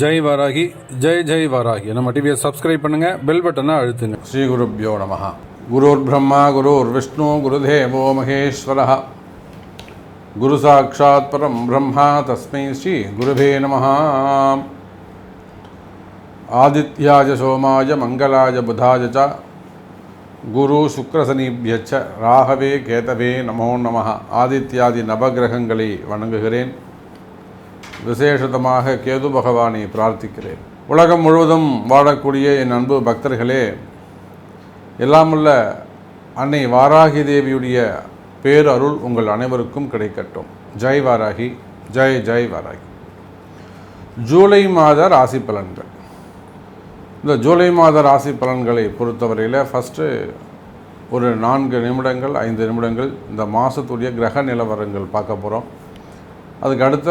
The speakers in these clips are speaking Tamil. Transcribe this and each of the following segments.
ஜெய் வராகி ஜெய் ஜெய் வராகி. நம்ம டிவியை சப்ஸ்கிரைப் பண்ணுங்க பெல் பட்டனை அழுத்துங்க. ஸ்ரீ குருப்யோ நம. குருர் பிரம்மா குருர் விஷ்ணு குருதேவோ மகேஸ்வர. குரு சாட்சாத் பரம் பிரம்மா தஸ்மை ஸ்ரீ குருவே நம. ஆதித்யாஜ சோமாய மங்களாய புதாய ச. குரு சுக்கரசனிபியச்ச ராகவே கேதவே நமோ நம. ஆதித்யாதி நவகிரகங்களை வணங்குகிறேன். விசேஷதமாக கேது பகவானை பிரார்த்திக்கிறேன். உலகம் முழுவதும் வாழக்கூடிய என் அன்பு பக்தர்களே எல்லாமுள்ள அன்னை வாராகி தேவியுடைய பேரருள் உங்கள் அனைவருக்கும் கிடைக்கட்டும். ஜெய் வாராகி ஜெய் ஜெய் வாராகி. ஜூலை மாத ராசி பலன்கள். இந்த ஜூலை மாத ராசி பலன்களை பொறுத்தவரையில் ஃபஸ்ட்டு ஒரு நான்கு நிமிடங்கள் ஐந்து நிமிடங்கள் இந்த மாதத்துடைய கிரக நிலவரங்கள் பார்க்க போகிறோம் அதுக்கு அடுத்த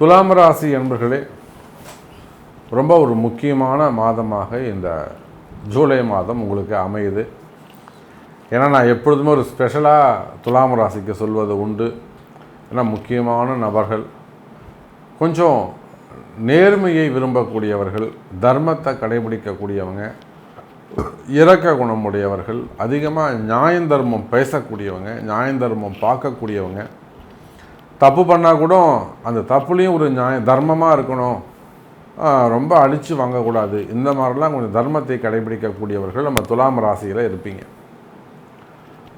துலாம் ராசி என்பர்களே ரொம்ப ஒரு முக்கியமான மாதமாக இந்த ஜூலை மாதம் உங்களுக்கு அமையுது. ஏன்னா நான் எப்பொழுதுமே ஒரு ஸ்பெஷலாக துலாம் ராசிக்கு சொல்வது உண்டு. ஏன்னா முக்கியமான நபர்கள் கொஞ்சம் நேர்மையை விரும்பக்கூடியவர்கள் தர்மத்தை கடைபிடிக்கக்கூடியவங்க இரக்க குணமுடையவர்கள் அதிகமாக நியாயந்தர்மம் பேசக்கூடியவங்க நியாயந்தர்மம் பார்க்கக்கூடியவங்க தப்பு பண்ணால் கூட அந்த தப்புலேயும் ஒரு நியாய தர்மமாக இருக்கணும். ரொம்ப அழித்து வாங்கக்கூடாது. இந்த மாதிரிலாம் கொஞ்சம் தர்மத்தை கடைபிடிக்கக்கூடியவர்கள் நம்ம துலாம் ராசியில் இருப்பீங்க.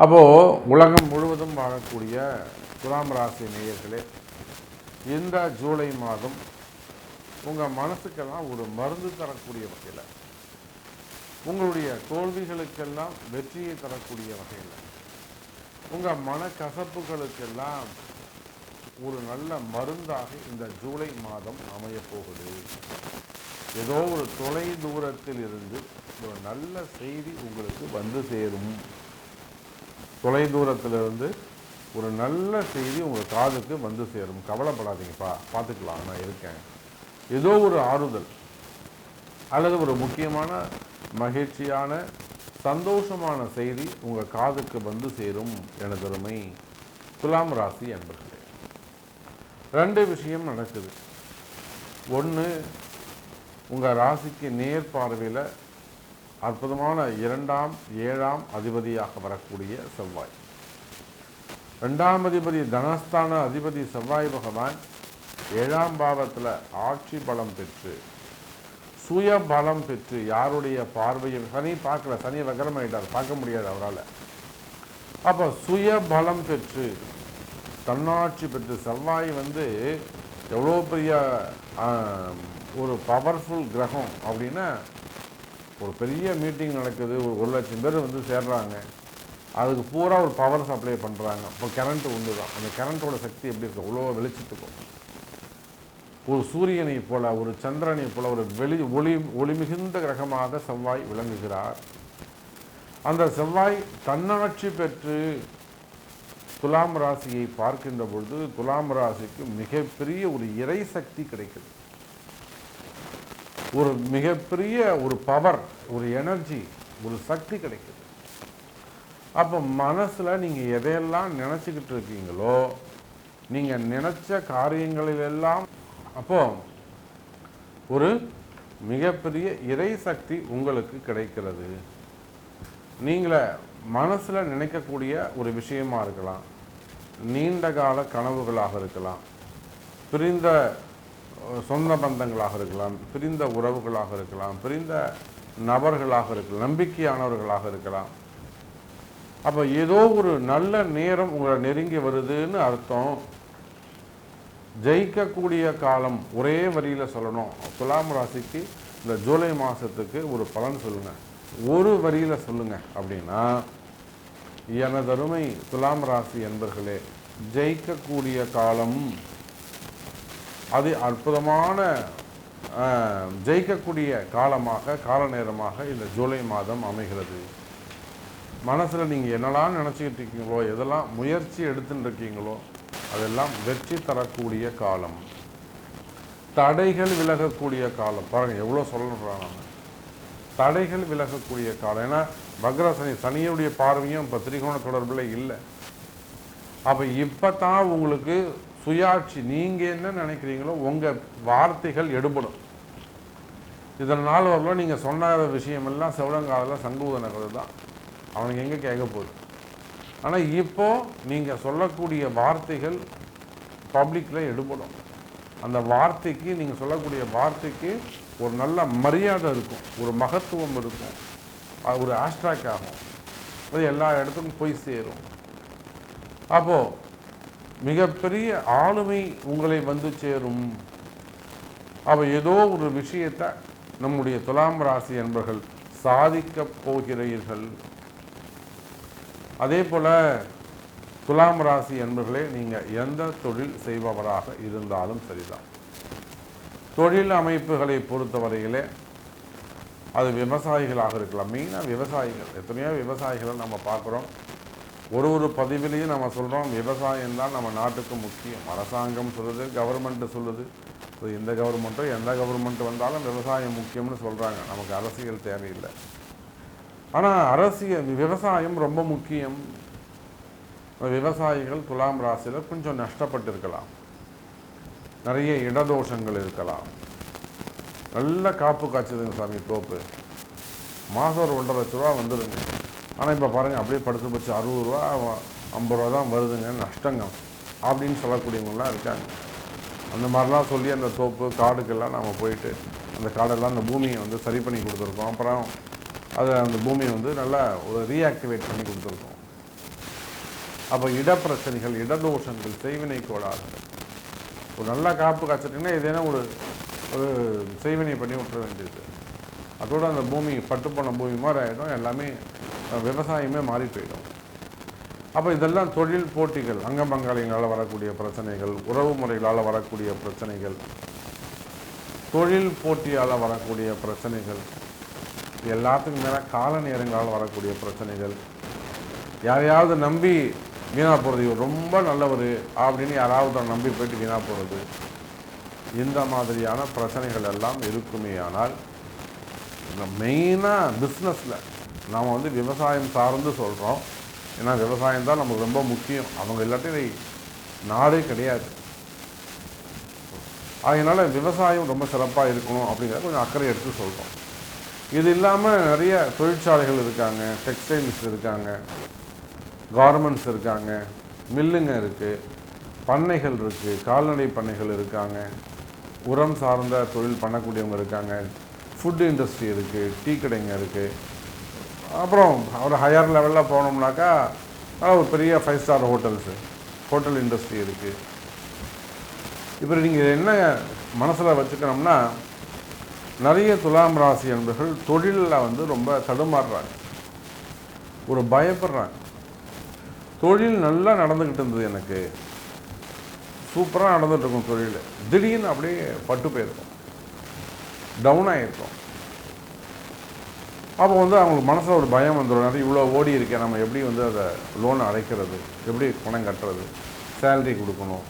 அப்போது உலகம் முழுவதும் வாழக்கூடிய துலாம் ராசி நேயர்களே இந்த ஜூலை மாதம் உங்கள் மனசுக்கெல்லாம் ஒரு மருந்து தரக்கூடிய வகையில் உங்களுடைய தோல்விகளுக்கெல்லாம் வெற்றியை தரக்கூடிய வகையில் உங்கள் மனக்கசப்புகளுக்கெல்லாம் ஒரு நல்ல மருந்தாக இந்த ஜூலை மாதம் அமையப் போகுது ஏதோ ஒரு தொலை தூரத்தில் இருந்து ஒரு நல்ல செய்தி உங்களுக்கு வந்து சேரும். தொலை தூரத்திலிருந்து ஒரு நல்ல செய்தி உங்கள் காதுக்கு வந்து சேரும். கவலைப்படாதீங்கப்பா பார்த்துக்கலாம் நான் இருக்கேன். ஏதோ ஒரு ஆறுதல் அல்லது ஒரு முக்கியமான மகிழ்ச்சியான சந்தோஷமான செய்தி உங்கள் காதுக்கு வந்து சேரும் எனதருமை துலாம் ராசி என்பர்களே ரெண்டு விஷயம் நடக்குது. ஒன்று உங்கள் ராசிக்கு நேர் பார்வையில் அற்புதமான இரண்டாம் ஏழாம் அதிபதியாக வரக்கூடிய செவ்வாய். ரெண்டாம் அதிபதி தனஸ்தான அதிபதி செவ்வாய் பகவான் ஏழாம் பாவத்தில் ஆட்சி பலம் பெற்று சுய பலம் பெற்று யாருடைய பார்வையும் சனி பார்க்கல சனி வக்கரமாயிட்டார் பார்க்க முடியாது அவரால். அப்போ சுய பலம் பெற்று தன்னாட்சி பெற்ற செவ்வாய் வந்து எவ்வளோ பெரிய ஒரு பவர்ஃபுல் கிரகம் அப்படின்னா ஒரு பெரிய மீட்டிங் நடக்குது. ஒரு ஒரு லட்சம் பேர் வந்து சேர்றாங்க. அதுக்கு பூரா ஒரு பவர் சப்ளை பண்ணுறாங்க இப்போ கரண்ட் உண்டு தான். அந்த கரண்ட்டோட சக்தி எப்படி இருக்கு? அவ்வளோ வெளிச்சத்துக்கும். ஒரு சூரியனை போல ஒரு சந்திரனை போல ஒரு வெளி ஒளி ஒளி மிகுந்த கிரகமாக செவ்வாய் விளங்குகிறார். அந்த செவ்வாய் தன்னாட்சி பெற்று துலாம் ராசியை பார்க்கின்ற பொழுது துலாம் ராசிக்கு மிகப்பெரிய ஒரு இறை சக்தி கிடைக்குது. ஒரு மிகப்பெரிய ஒரு பவர் ஒரு எனர்ஜி ஒரு சக்தி கிடைக்குது. அப்போ மனசில் நீங்கள் எதையெல்லாம் நினச்சிக்கிட்டு இருக்கீங்களோ நீங்கள் நினச்ச காரியங்களிலெல்லாம் அப்போ ஒரு மிகப்பெரிய இறை சக்தி உங்களுக்கு கிடைக்கிறது. நீங்களே மனசில் நினைக்கக்கூடிய ஒரு விஷயமா இருக்கலாம். நீண்ட கால கனவுகளாக இருக்கலாம். பிரிந்த சொந்த பந்தங்களாக இருக்கலாம் பிரிந்த உறவுகளாக இருக்கலாம் பிரிந்த நபர்களாக இருக்கலாம் நம்பிக்கையானவர்களாக இருக்கலாம். அப்போ ஏதோ ஒரு நல்ல நேரம் உங்களை நெருங்கி வருதுன்னு அர்த்தம். ஜெயிக்கக்கூடிய காலம் ஒரே வரியில் சொல்லணும். துலாம் ராசிக்கு இந்த ஜூலை மாதத்துக்கு ஒரு பலன் சொல்லுங்கள் ஒரு வரியில் சொல்லுங்கள் அப்படின்னா எனதருமை துலாம் ராசி என்பர்களே ஜெயிக்கக்கூடிய காலம். அது அற்புதமான ஆஹ், ஜெயிக்கக்கூடிய காலமாக கால நேரமாக இந்த ஜூலை மாதம் அமைகிறது. மனசில் நீங்கள் என்னெல்லாம் நினச்சிக்கிட்டு இருக்கீங்களோ எதெல்லாம் முயற்சி எடுத்துட்டு இருக்கீங்களோ அதெல்லாம் வெற்றி தரக்கூடிய காலம். தடைகள் விலகக்கூடிய காலம். பாருங்கள் எவ்வளோ சொல்லுறான் தடைகள் விலகக்கூடிய காலம். ஏன்னா வக்ர சனி சனியுடைய பார்வையும் இப்போ திரிகோண தொடர்பில் இல்லை. அப்போ இப்போ தான் உங்களுக்கு சுயாட்சி நீங்கள் என்ன நினைக்கிறீங்களோ உங்கள் வார்த்தைகள் எடுபடும். இதன் நாள் வரலாம் நீங்கள் சொன்ன விஷயமெல்லாம் செவடங்காலில் சங்கூத நகர் தான் அவனுக்கு எங்கே கேட்க போகுது? ஆனால் இப்போது நீங்கள் சொல்லக்கூடிய வார்த்தைகள் பப்ளிக்கில் எடுபடும். அந்த வார்த்தைக்கு நீங்கள் சொல்லக்கூடிய வார்த்தைக்கு ஒரு நல்ல மரியாதை இருக்கும். ஒரு மகத்துவம் இருக்கும். ஒரு ஆஸ்ட்ராக் ஆகும் அது எல்லா இடத்துக்கும் போய் சேரும். அப்போது மிகப்பெரிய ஆளுமை உங்களை வந்து சேரும். அப்போ ஏதோ ஒரு விஷயத்தை நம்முடைய துலாம் ராசி என்பர்கள் சாதிக்கப் போகிறீர்கள். அதே போல் துலாம் ராசி என்பர்களே நீங்கள் எந்த தொழில் செய்பவராக இருந்தாலும் சரிதான். தொழில் அமைப்புகளை பொறுத்தவரையிலே அது விவசாயிகளாக இருக்கலாம். மெயினாக விவசாயிகள். எத்தனையோ விவசாயிகளை நம்ம பார்க்குறோம். ஒரு ஒரு பதிவிலையும் நம்ம சொல்கிறோம் விவசாயம் தான் நம்ம நாட்டுக்கு முக்கியம். அரசாங்கம் சொல்லுது கவர்மெண்ட்டு சொல்லுது. ஸோ இந்த கவர்மெண்ட்டோ எந்த கவர்மெண்ட் வந்தாலும் விவசாயம் முக்கியம்னு சொல்கிறாங்க நமக்கு அரசியல் தேவையில்லை. ஆனால் அரசியல் விவசாயம் ரொம்ப முக்கியம். விவசாயிகள் துலாம் ராசியில் கொஞ்சம் நஷ்டப்பட்டிருக்கலாம். நிறைய இடதோஷங்கள் இருக்கலாம். நல்ல காப்பு காய்ச்சதுங்க சாமி தோப்பு. மாதம் ஒரு ஒன்றரை லட்ச ரூபா வந்துடுங்க ஆனால் இப்போ பாருங்கள் அப்படியே படுத்து போச்சு. அறுபது ரூபா ஐம்பது ரூபா தான் வருதுங்க. நஷ்டங்க. அப்படின்னு சொல்லக்கூடியவங்களாம் இருக்காங்க. அந்த மாதிரிலாம் சொல்லி அந்த தோப்பு காடுக்கெல்லாம் நம்ம போயிட்டு அந்த காடெல்லாம் அந்த பூமியை வந்து சரி பண்ணி கொடுத்துருக்கோம். அப்புறம் அதை அந்த பூமியை வந்து நல்லா ஒரு ரீஆக்டிவேட் பண்ணி கொடுத்துருக்கோம். அப்போ இடப்பிரச்சனைகள் இடதோஷங்கள் செய்வினை கோளாறுகள் ஒரு நல்ல காப்பு காய்ச்சிட்டிங்கன்னா ஏதேனும் ஒரு ஒரு செய்வினை பண்ணி விட்டுற வேண்டியது. அதோட அந்த பூமி பட்டு போன பூமி மாதிரி ஆகிடும் எல்லாமே விவசாயமே மாறி போயிடும். அப்போ இதெல்லாம் தொழில் போட்டிகள் அங்கமங்கலங்களால் வரக்கூடிய பிரச்சனைகள் உறவு முறைகளால் வரக்கூடிய பிரச்சனைகள் தொழில் போட்டியால் வரக்கூடிய பிரச்சனைகள் எல்லாத்துக்கும் மேலே கால நேரங்களால் வரக்கூடிய பிரச்சனைகள். யாரையாவது நம்பி வீணாக போகிறது ரொம்ப நல்லவர் அப்படின்னு யாராவது நம்பி போயிட்டு வீணாக போகிறது இந்த மாதிரியான பிரச்சனைகள் எல்லாம் இருக்குமே ஆனால் இந்த மெயினாக பிஸ்னஸில் நாம் வந்து விவசாயம் சார்ந்து சொல்கிறோம் ஏன்னா விவசாயம் தான் நமக்கு ரொம்ப முக்கியம். அவங்க இல்லாட்டி நாடே கிடையாது. அதனால் விவசாயம் ரொம்ப சிறப்பாக இருக்கணும் அப்படிங்கிறத கொஞ்சம் அக்கறை எடுத்து சொல்கிறோம் இது இல்லாமல் நிறைய தொழிற்சாலைகள் இருக்காங்க டெக்ஸ்டைல்ஸ் இருக்காங்க கார்மெண்ட்ஸ் இருக்காங்க மில்லுங்க இருக்குது பண்ணைகள் இருக்குது கால்நடை பண்ணைகள் இருக்காங்க. உரம் சார்ந்த தொழில் பண்ணக்கூடியவங்க இருக்காங்க. ஃபுட் இண்டஸ்ட்ரி இருக்குது டீ கடைங்க இருக்குது அப்புறம் ஒரு ஹையர் லெவலில் போனோம்னாக்கா ஒரு பெரிய five star hotels hotel industry இருக்குது இப்போ நீங்கள் என்ன மனசில் வச்சுக்கணும்னா நிறைய துலாம் ராசி என்பர்கள் தொழிலில் வந்து ரொம்ப தடுமாறுறாங்க. ஒரு பயப்படுறாங்க. தொழில் நல்லா நடந்துக்கிட்டு இருந்தது எனக்கு. சூப்பராக நடந்துகிட்ருக்கும் தொழில். திடீர்னு அப்படியே பட்டு போயிருக்கும். டவுன் ஆகிருக்கும் அப்போ வந்து அவங்களுக்கு மனசில் ஒரு பயம் வந்துடும். நிறைய இவ்வளோ ஓடி இருக்கேன் நம்ம எப்படி வந்து அதை லோன் அடைக்கிறது? எப்படி பணம் கட்டுறது? சேலரி கொடுக்கணும்?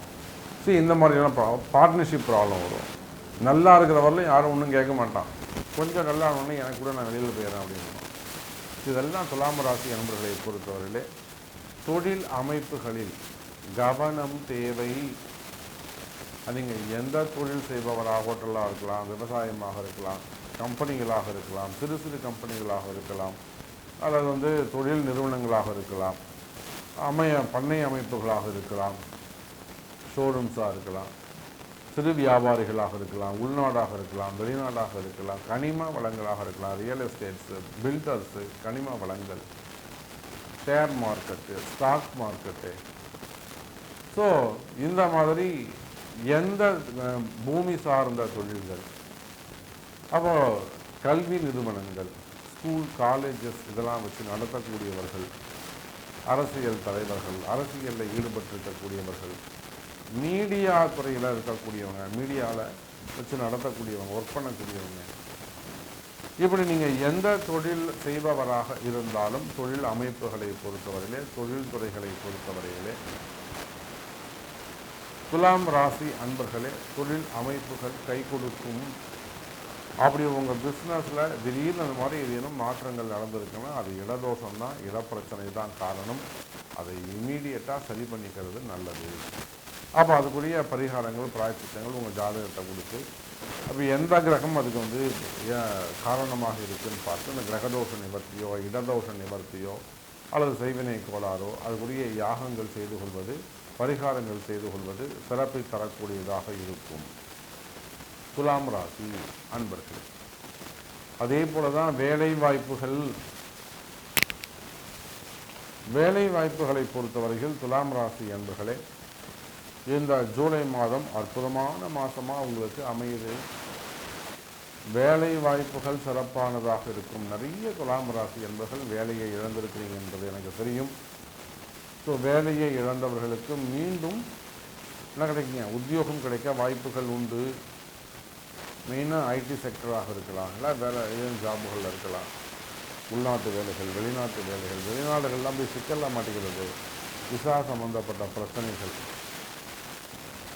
சரி இந்த மாதிரியான பார்ட்னர்ஷிப் ப்ராப்ளம் வரும். நல்லா இருக்கிற வரலையும் யாரும் ஒன்றும் கேட்க மாட்டான். கொஞ்சம் நல்லா ஆனோடனே எனக்கு கூட நான் வெளியில் போயிடுறேன் அப்படின்னு இதெல்லாம் துலாம ராசி நண்பர்களை பொறுத்தவரையிலே தொழில் அமைப்புகளில் கவனம் தேவை. நீங்கள் எந்த தொழில் செய்பவராக ஹோட்டலாக இருக்கலாம் விவசாயமாக இருக்கலாம் கம்பெனிகளாக இருக்கலாம் சிறு சிறு கம்பெனிகளாக இருக்கலாம் அல்லது வந்து தொழில் நிறுவனங்களாக இருக்கலாம் அமைய பண்ணை அமைப்புகளாக இருக்கலாம் ஷோரூம்ஸாக இருக்கலாம் சிறு வியாபாரிகளாக இருக்கலாம் உள்நாடாக இருக்கலாம் வெளிநாடாக இருக்கலாம் கனிம வளங்களாக இருக்கலாம் ரியல் எஸ்டேட்ஸு பில்டர்ஸு கனிம வளங்கள் share market stock market so இந்த மாதிரி எந்த பூமி சார்ந்த தொழில்கள் அப்போ கல்வி நிறுவனங்கள் ஸ்கூல் காலேஜஸ் இதெல்லாம் வச்சு நடத்தக்கூடியவர்கள் அரசியல் தலைவர்கள் அரசியலில் ஈடுபட்டிருக்கக்கூடியவர்கள் மீடியா துறையில் இருக்கக்கூடியவங்க மீடியாவில் வச்சு நடத்தக்கூடியவங்க ஒர்க் பண்ணக்கூடியவங்க இப்படி நீங்கள் எந்த தொழில் செய்பவராக இருந்தாலும் தொழில் அமைப்புகளை பொறுத்தவரையிலே தொழில் துறைகளை பொறுத்தவரையிலே துலாம் ராசி அன்பர்களே தொழில் அமைப்புகள் கை கொடுக்கும். அப்படி உங்கள் பிஸ்னஸில் திடீர்னு அந்த மாதிரி ஏதேனும் மாற்றங்கள் நடந்திருக்குன்னா அது இடதோஷம் தான் இடப்பிரச்சனை தான் காரணம். அதை இமீடியட்டாக சரி பண்ணிக்கிறது நல்லது. அப்போ அதுக்குரிய பரிகாரங்கள் பிராயச்சித்தங்கள் உங்கள் ஜாதகத்தை கொடுத்து அப்போ எந்த கிரகம் அதுக்கு வந்து ஏன் காரணமாக இருக்குதுன்னு பார்த்து அந்த கிரகதோஷ நிவர்த்தியோ இடதோஷ நிவர்த்தியோ அல்லது செய்வினை கோளாறோ அதுக்குரிய யாகங்கள் செய்து கொள்வது பரிகாரங்கள் செய்து கொள்வது சிறப்பை தரக்கூடியதாக இருக்கும். துலாம் ராசி அன்பர்கள் அதே போல தான் வேலை வாய்ப்புகள். வேலை வாய்ப்புகளை பொறுத்தவரையில் துலாம் ராசி அன்பர்களே இந்த ஜூலை மாதம் அற்புதமான மாதமாக உங்களுக்கு அமையுது. வேலை வாய்ப்புகள் சிறப்பானதாக இருக்கும். நிறைய துலாம் ராசி என்பர்கள் வேலையை இழந்திருக்கிறீங்க என்பது எனக்கு தெரியும். ஸோ வேலையை இழந்தவர்களுக்கு மீண்டும் என்ன கிடைக்குங்க உத்தியோகம் கிடைக்க வாய்ப்புகள் உண்டு. மெயினாக ஐடி செக்டராக இருக்கலாம். இல்லை வேலை ஏன் ஜாபுகளில் இருக்கலாம். உள்நாட்டு வேலைகள் வெளிநாட்டு வேலைகள் வெளிநாடுகள்லாம் போய் சிக்கல்லாம் மாட்டேங்கிறது விசா சம்மந்தப்பட்ட பிரச்சனைகள்.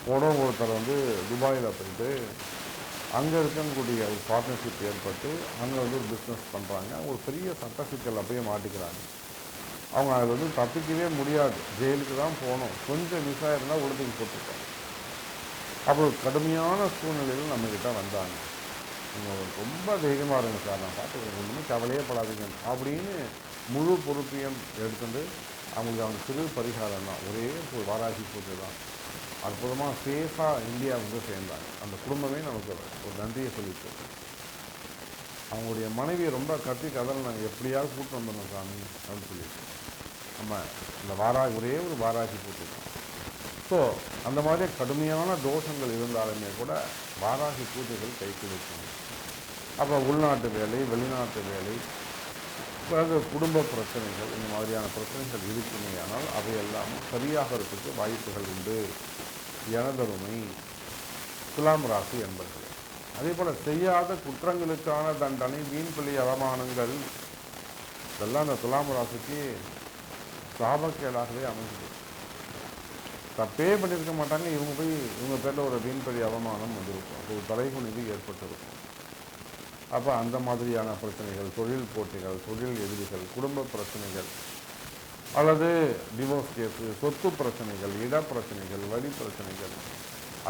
போனோம் ஒருத்தர் வந்து துபாயில் போயிட்டு அங்கே இருக்கக்கூடிய ஒரு பார்ட்னர்ஷிப் ஏற்பட்டு அங்கே வந்து ஒரு பிஸ்னஸ் பண்ணுறாங்க ஒரு பெரிய சட்ட சிக்கல் போய் மாட்டிக்கிறாங்க. அவங்க அதில் வந்து தப்பிக்கவே முடியாது. ஜெயிலுக்கு தான் போகணும். கொஞ்சம் விசா இருந்தால் உடுத்துக்கு போட்டுருக்காங்க அப்போ கடுமையான சூழ்நிலையில் நம்மக்கிட்ட வந்தாங்க. நீங்கள் ரொம்ப தைரியமாக இருங்க சார். நான் பார்த்துக்கிறேன் ஒன்றுமே கவலையே படாதீங்க. அப்படின்னு முழு பொறுப்பையும் எடுத்துட்டு அவங்களுக்கு அவங்க சிறு பரிகாரம் தான். ஒரே வாராகி பூஜை தான். அற்புதமாக சேஃபாக இந்தியா வந்து சேர்ந்தாங்க. அந்த குடும்பமே நமக்கு ஒரு நன்றியை சொல்லிட்டு அவங்களுடைய மனைவியை ரொம்ப கத்தி கதல் நாங்கள் எப்படியாவது கூப்பிட்டு வந்துடணும் சாமி. அப்படின்னு சொல்லிட்டு. நம்ம இந்த வாராகி ஒரே ஒரு வாராகி பூஜை ஸோ அந்த மாதிரி கடுமையான தோஷங்கள் இருந்தாலுமே கூட வாராகி பூஜைகள் கை கொடுக்கும் அப்போ உள்நாட்டு வேலை வெளிநாட்டு வேலை பிறகு குடும்ப பிரச்சனைகள் இந்த மாதிரியான பிரச்சனைகள் இருக்குமே ஆனால் அவையெல்லாம் சரியாகிறதுக்கு வாய்ப்புகள் உண்டு. எனதருமை துலாம் ராசி என்பர்கள் அதே போல் செய்யாத குற்றங்களுக்கான தண்டனை வீண்பிள்ளை அவமானங்கள் இதெல்லாம் அந்த துலாம் ராசிக்கு சாபக்கேடாகவே அமைஞ்சது தப்பே பண்ணியிருக்க மாட்டாங்க. இவங்க போய் இவங்க பேரில் ஒரு வீண்பழி அவமானம் வந்திருக்கும். ஒரு தலைகுனிவு ஏற்பட்டிருக்கும். அப்போ அந்த மாதிரியான பிரச்சனைகள் தொழில் போட்டிகள் தொழில் எதிரிகள் குடும்ப பிரச்சனைகள் அல்லது டிவோர்ஸ் கேஸு சொத்து பிரச்சனைகள் இட பிரச்சனைகள் வரி பிரச்சனைகள்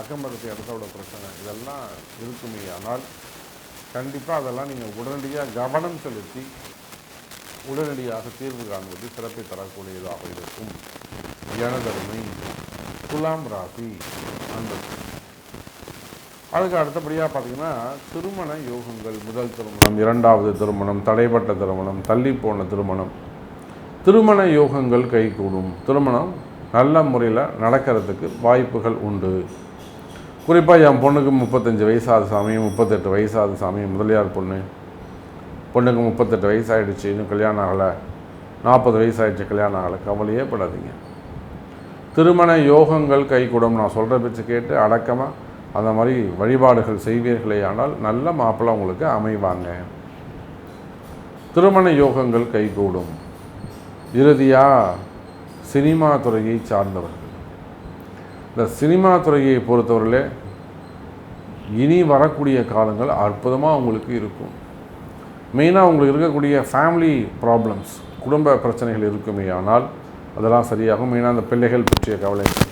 அக்கம்பக்கத்து இடத்தோட பிரச்சனை இதெல்லாம் இருக்குமே. ஆனால் கண்டிப்பாக அதெல்லாம் நீங்கள் உடனடியாக கவனம் செலுத்தி உடனடியாக தீர்வு காண்பது சிறப்பை தரக்கூடியதாக இருக்கும். எனதருமை துலாம் ராசி அந்த அதுக்கு அடுத்தபடியாக பார்த்தீங்கன்னா திருமண யோகங்கள் முதல் திருமணம் இரண்டாவது திருமணம் தடைப்பட்ட திருமணம் தள்ளி போன திருமணம். திருமண யோகங்கள் கைகூடும். திருமணம் நல்ல முறையில் நடக்கிறதுக்கு வாய்ப்புகள் உண்டு. குறிப்பாக என் பொண்ணுக்கு முப்பத்தஞ்சு வயசாத சாமி முப்பத்தெட்டு வயசாத சாமி முதலியார் பொண்ணு. பொண்ணுக்கு முப்பத்தெட்டு வயசு ஆகிடுச்சு இன்னும் கல்யாணம் ஆகலை. நாற்பது வயசு ஆகிடுச்சு கல்யாணம் ஆகலை. கவலையே படாதீங்க. திருமண யோகங்கள் கைகூடும். நான் சொல்கிற பேச்சு கேட்டு அடக்கமாக அந்த மாதிரி வழிபாடுகள் செய்வீர்களே ஆனால் நல்ல மாப்பிள்ளை உங்களுக்கு அமைவாங்க. திருமண யோகங்கள் கைகூடும். இறுதியாக சினிமா துறையை சார்ந்தவர்கள். இந்த சினிமா துறையை பொறுத்தவரையிலே இனி வரக்கூடிய காலங்கள் அற்புதமாக உங்களுக்கு இருக்கும். மெயினாக உங்களுக்கு இருக்கக்கூடிய ஃபேமிலி ப்ராப்ளம்ஸ் குடும்ப பிரச்சனைகள் இருக்குமே ஆனால் அதெல்லாம் சரியாகும். மெயினாக அந்த பிள்ளைகள் பற்றிய கவலைகள்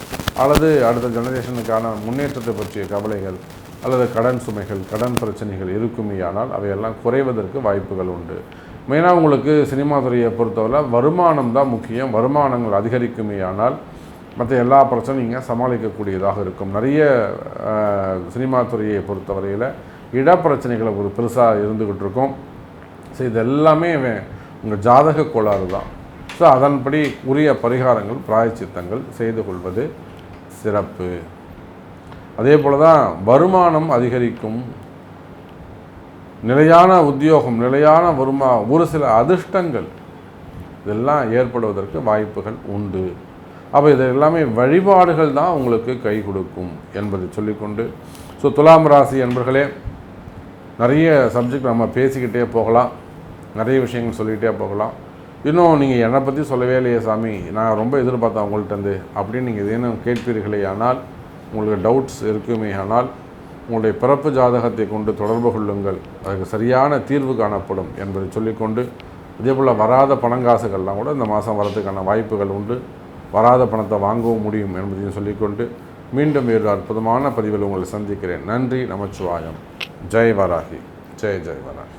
அல்லது அடுத்த ஜெனரேஷனுக்கான முன்னேற்றத்தை பற்றிய கவலைகள் அல்லது கடன் சுமைகள் கடன் பிரச்சனைகள் இருக்குமே ஆனால் அவையெல்லாம் குறைவதற்கு வாய்ப்புகள் உண்டு. மெயினாக உங்களுக்கு சினிமா துறையை பொறுத்தவரை வருமானம் தான் முக்கியம். வருமானங்கள் அதிகரிக்குமே ஆனால் மற்ற எல்லா பிரச்சனையும் சமாளிக்கக்கூடியதாக இருக்கும். நிறைய சினிமா துறையை பொறுத்தவரையில் இடப்பிரச்சனைகளை ஒரு பெருசாக இருந்துக்கிட்டு இருக்கும். ஸோ இது எல்லாமே உங்கள் ஜாதக கோளாறு தான். ஸோ அதன்படி உரிய பரிகாரங்கள் பிராயச்சித்தங்கள் செய்து கொள்வது சிறப்பு. அதே போல் தான் வருமானம் அதிகரிக்கும். நிலையான உத்தியோகம் நிலையான வருமா ஒரு சில அதிர்ஷ்டங்கள் இதெல்லாம் ஏற்படுவதற்கு வாய்ப்புகள் உண்டு. அப்போ இது எல்லாமே வழிபாடுகள் தான் உங்களுக்கு கை கொடுக்கும் என்பதை சொல்லிக்கொண்டு ஸோ துலாம் ராசி என்பர்களே நிறைய சப்ஜெக்ட் நம்ம பேசிக்கிட்டே போகலாம். நிறைய விஷயங்கள் சொல்லிகிட்டே போகலாம். இன்னும் நீங்கள் என்னை பற்றி சொல்லவே இல்லையே சாமி. நான் ரொம்ப எதிர்பார்த்தேன் உங்கள்கிட்டருந்து அப்படின்னு நீங்கள் ஏதேனும் கேட்பீர்களே ஆனால் உங்களுக்கு டவுட்ஸ் இருக்குமே ஆனால் உங்களுடைய பிறப்பு ஜாதகத்தை கொண்டு தொடர்பு கொள்ளுங்கள். அதுக்கு சரியான தீர்வு காணப்படும் என்பதை சொல்லிக்கொண்டு இதே போல் வராத பணங்காசுகள்லாம் கூட இந்த மாதம் வரதுக்கான வாய்ப்புகள் உண்டு. வராத பணத்தை வாங்கவும் முடியும் என்பதையும் சொல்லிக்கொண்டு மீண்டும் வேறு அற்புதமான பதிவில் உங்களை சந்திக்கிறேன். நன்றி நமச்சிவாயம். ஜெய் வராகி. ஜெய் ஜெய் வராகி.